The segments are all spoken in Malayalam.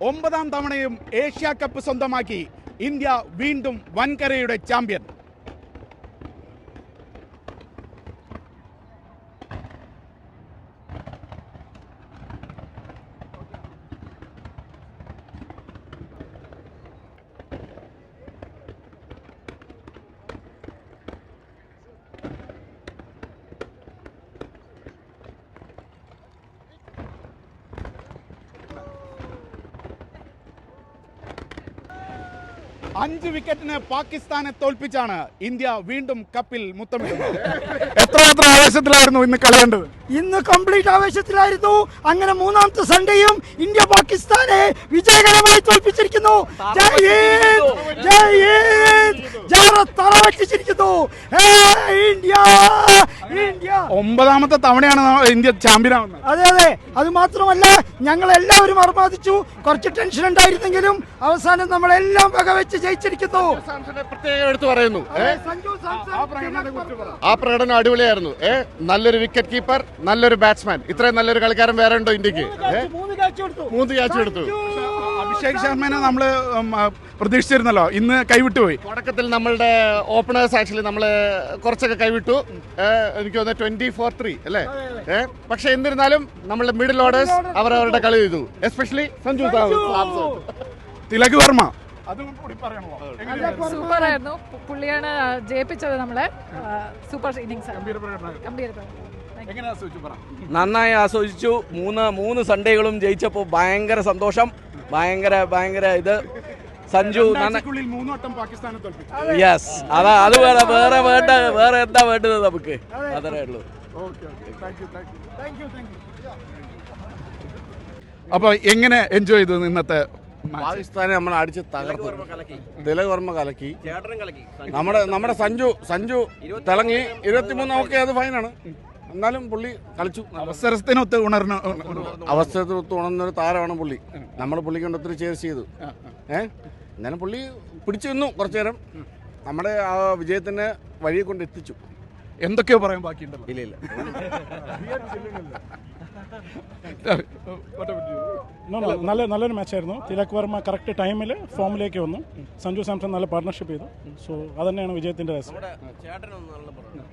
ഒമ്പതാം തവണയും ഏഷ്യ കപ്പ് സ്വന്തമാക്കി ഇന്ത്യ വീണ്ടും വൻകരയുടെ ചാമ്പ്യൻ. അഞ്ച് വിക്കറ്റിന് പാകിസ്ഥാനെ തോൽപ്പിച്ചാണ് ഇന്ത്യ വീണ്ടും കപ്പിൽ മുത്തമിടുന്നത്. എത്ര എത്ര ആവേശത്തിലായിരുന്നു ഇന്ന് കളി കണ്ടത്? ഇന്ന് കംപ്ലീറ്റ് ആവേശത്തിലായിരുന്നു. അങ്ങനെ മൂന്നാമത്തെ സൺഡേയും ഇന്ത്യ പാകിസ്ഥാനെ വിജയകരമായി തോൽപ്പിച്ചിരിക്കുന്നു. ജയ് ഹിന്ദ് ജയ് ഹിന്ദ്. India India. ഒമ്പതാമത്തെ തവണയാണ് ഇന്ത്യ ചാമ്പ്യൻ ആവുന്നത്. അതെ അതെ. അത് മാത്രമല്ല ഞങ്ങൾ എല്ലാവരും അർമാദിച്ചു. കുറച്ച് ടെൻഷൻ ഉണ്ടായിരുന്നെങ്കിലും അവസാനം നമ്മളെല്ലാം വകവെച്ച് ജയിച്ചിരിക്കുന്നു. പ്രത്യേകം എടുത്തു പറയുന്നു. ആ പ്രകടനം അടിപൊളിയായിരുന്നു. ഏ? നല്ലൊരു വിക്കറ്റ് കീപ്പർ നല്ലൊരു ബാറ്റ്സ്മാൻ ഇത്രയും നല്ലൊരു കളിക്കാരൻ വേറെ ഉണ്ടോ ഇന്ത്യയ്ക്ക്? മൂന്ന് കാഴ്ച കൊടുത്തു. മൂന്ന് ക്യാച്ച് എടുത്തു അഭിഷേക് ശർമ്മനെ നമ്മൾ പ്രതീക്ഷിച്ചിരുന്നല്ലോ. ഇന്ന് കൈവിട്ടുപോയി തുടക്കത്തിൽ നമ്മളുടെ ഓപ്പണേഴ്സ് ആക്ച്വലി നമ്മൾ കുറച്ചൊക്കെ കൈവിട്ടു. എനിക്ക് തോന്നുന്നത് ട്വന്റി ഫോർ ത്രീ അല്ലേ? ഏ പക്ഷെ എന്നിരുന്നാലും നമ്മളുടെ മിഡിൽ ഓർഡേഴ്സ് അവർ അവരുടെ കളി ചെയ്തു. എസ്പെഷ്യലി സഞ്ജു തിലക് വർമ്മ. സൂപ്പർ. ആയിരുന്നു പുള്ളിയാണ് ജയിപ്പിച്ചത് നമ്മളെ സൂപ്പർ ഇന്നിങ്സ് ഗംഭീര നന്നായി ആസ്വദിച്ചു. മൂന്ന് മൂന്ന് സൺഡേകളും ജയിച്ചപ്പോൾ ഭയങ്കര സന്തോഷം. ഭയങ്കര ഭയങ്കര ഇത്. സഞ്ജു യെസ് അതാ. അത് വേറെ വേറെ വേണ്ട വേറെ എന്താ വേണ്ടത് നമുക്ക്? അതേ. ഉള്ളൂ. അപ്പൊ എങ്ങനെ എൻജോയ് ചെയ്തു ഇന്നത്തെ? പാകിസ്ഥാനെ നമ്മൾ അടിച്ച് തകർത്തു. തിലകർമ്മ കലക്കി. നമ്മുടെ നമ്മുടെ സഞ്ജു സഞ്ജു തിളങ്ങി. ഇരുപത്തിമൂന്ന് ഓക്കെ അത് ഫൈനാണ് എന്നാലും പുള്ളി കളിച്ചു അവസരത്തിനൊത്ത് ഉണർന്നു ഉണർന്ന ഒരു താരമാണ് പുള്ളി. നമ്മൾ പുള്ളിക്ക് കൊണ്ട് ഒത്തിരി ചേർച്ച ചെയ്തു. ഏ? എന്നാലും പുള്ളി പിടിച്ചു നിന്നു കുറച്ചു നേരം. നമ്മുടെ ആ വിജയത്തിന് വഴി കൊണ്ട് എത്തിച്ചു. എന്തൊക്കെയോ പറയാൻ ബാക്കിയുണ്ടല്ലോ. ഇല്ല ഇല്ല. നല്ല നല്ലൊരു മാച്ചായിരുന്നു തിലക് വർമ്മ കറക്റ്റ് ടൈമിൽ ഫോമിലേക്ക് വന്നു. സഞ്ജു സാംസൺ നല്ല പാർട്ണർഷിപ്പ് ചെയ്തു. സോ അതന്നെയാണ് വിജയത്തിന്റെ രഹസ്യം.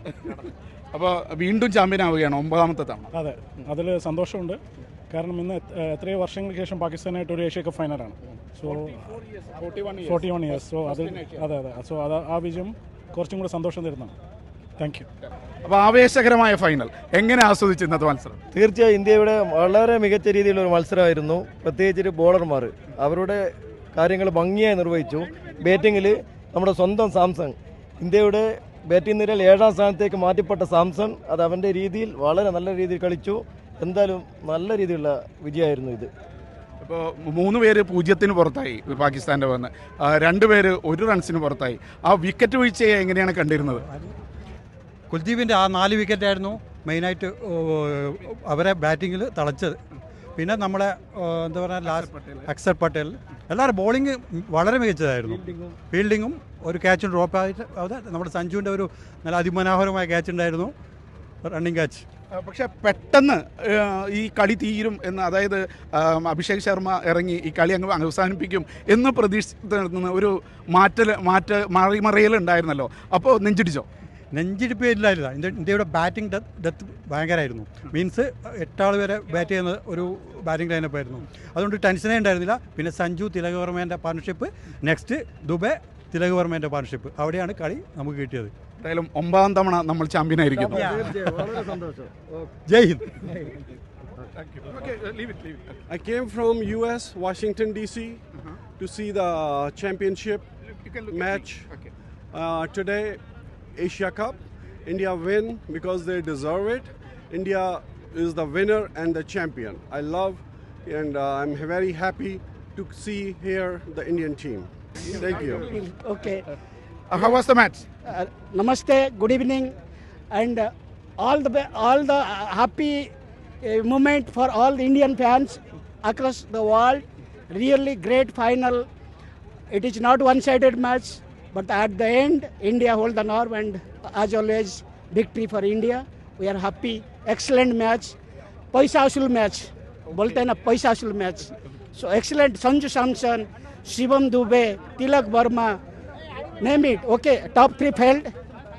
അപ്പോൾ വീണ്ടും ചാമ്പ്യൻ ആവുകയാണ് ഒമ്പതാമത്തെ തവണ. അതെ. അതിൽ സന്തോഷമുണ്ട്. കാരണം ഇന്ന് എത്ര- എത്രയോ വർഷങ്ങൾക്ക് ശേഷം പാകിസ്ഥാനായിട്ട് ഒരു Asia cup ഫൈനലാണ് so forty one years so അത് അതെ അതെ. സോ അത് ആ വിജയം കുറച്ചും കൂടെ സന്തോഷം തരുന്നതാണ്. താങ്ക് യു അപ്പോൾ ആവേശകരമായ ഫൈനൽ എങ്ങനെ ആസ്വദിച്ചു ഇന്നത്തെ മത്സരം? തീർച്ചയായും ഇന്ത്യയുടെ വളരെ മികച്ച രീതിയിലുള്ള ഒരു മത്സരമായിരുന്നു. പ്രത്യേകിച്ച് ബോളർമാർ അവരുടെ കാര്യങ്ങൾ ഭംഗിയായി നിർവഹിച്ചു. ബാറ്റിങ്ങിൽ നമ്മുടെ സ്വന്തം സാംസങ് ഇന്ത്യയുടെ ബാറ്റിംഗ് നിരയിൽ ഏഴാം സ്ഥാനത്തേക്ക് മാറ്റിപ്പെട്ട സാംസങ് അത് അവന്റെ രീതിയിൽ വളരെ നല്ല രീതിയിൽ കളിച്ചു. എന്തായാലും നല്ല രീതിയിലുള്ള വിജയമായിരുന്നു ഇത്. ഇപ്പോൾ മൂന്ന് പേര് പൂജ്യത്തിന് പുറത്തായി പാകിസ്ഥാന്റെ വന്ന്. രണ്ട് പേര് ഒരു റൺസിന് പുറത്തായി. ആ വിക്കറ്റ് വീഴ്ചയെ എങ്ങനെയാണ് കണ്ടിരുന്നത്? കുൽദീപിന്റെ ആ നാല് വിക്കറ്റായിരുന്നു മെയിനായിട്ട് അവരെ ബാറ്റിങ്ങിൽ തളച്ചത്. പിന്നെ നമ്മളെ എന്താ പറയുക ലാസ്റ്റ് അക്സർ പട്ടേൽ. എല്ലാവരും ബോളിംഗ് വളരെ മികച്ചതായിരുന്നു. ഫീൽഡിങ്ങും ഒരു ക്യാച്ച് ഡ്രോപ്പ് ആയിട്ട് അത് നമ്മുടെ സഞ്ജുവിന്റെ ഒരു നല്ല അതിമനോഹരമായ ക്യാച്ച് ഉണ്ടായിരുന്നു. റണ്ണിങ് ക്യാച്ച് പക്ഷേ പെട്ടെന്ന് ഈ കളി തീരും എന്ന് അതായത് അഭിഷേക് ശർമ്മ ഇറങ്ങി ഈ കളി അങ്ങ് അവസാനിപ്പിക്കും എന്ന് പ്രതീക്ഷിക്കുന്ന ഒരു മാറ്റൽ മാറ്റ മറിമറിയൽ ഉണ്ടായിരുന്നല്ലോ അപ്പോൾ നെഞ്ചിടിച്ചോ? നെഞ്ചിടിപ്പ് ഇല്ലായിരുന്നു ഇന്ത്യ ഇന്ത്യയുടെ ബാറ്റിംഗ് ഡെത്ത് ഭയങ്കരമായിരുന്നു മീൻസ് എട്ടാൾ വരെ ബാറ്റ് ചെയ്യുന്ന ഒരു ബാറ്റിംഗ് ലൈനപ്പ് ആയിരുന്നു. അതുകൊണ്ട് ടെൻഷനേ ഉണ്ടായിരുന്നില്ല. പിന്നെ സഞ്ജു തിലക് വർമ്മേന്റെ പാർട്ണർഷിപ്പ് നെക്സ്റ്റ് ദുബെ തിലക് വർമ്മേന്റെ പാർട്ണർഷിപ്പ് അവിടെയാണ് കളി നമുക്ക് കിട്ടിയത്. എന്തായാലും ഒമ്പതാം തവണ നമ്മൾ ചാമ്പ്യൻ ആയിരിക്കുന്നു. വളരെ സന്തോഷം. ജയ് ഹിന്ദ്. I came from US, Washington DC, to see the championship match. Uh, today, Asia Cup. India win because they deserve it. India is the winner and the champion. I love and uh, I'm very happy to see here the Indian team. Thank you. Okay. Uh, how was the match? Uh, namaste, good evening, and uh, all the all the uh, happy uh, moment for all the Indian fans across the world. Really great final. It is not one-sided match. but at the end, India hold the nerve, and as always, victory for India. We are happy. Excellent match. पैसा वसूल मैच बोलते हैं ना पैसा वसूल match So excellent Sanju Samson, Shivam Dubey, Tilak Verma, name it. Okay, top three failed,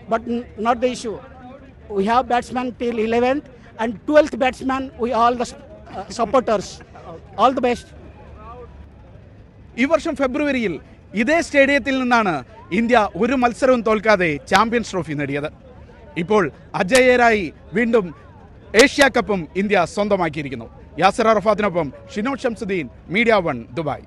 but n- not the issue. We have batsman till 11th and 12th batsman, we all the uh, supporters. All the best. ഈ വർഷം ഫെബ്രുവരിയിൽ ഇതേ സ്റ്റേഡിയത്തിൽ നിന്നാണ് India ഒരു മത്സരവും തോൽക്കാതെ ചാമ്പ്യൻസ് ട്രോഫി നേടിയത്. ഇപ്പോൾ അജയരായി വീണ്ടും ഏഷ്യ കപ്പും ഇന്ത്യ സ്വന്തമാക്കിയിരിക്കുന്നു. Yasir അറഫാത്തിനൊപ്പം Shino Shamsuddin media one Dubai.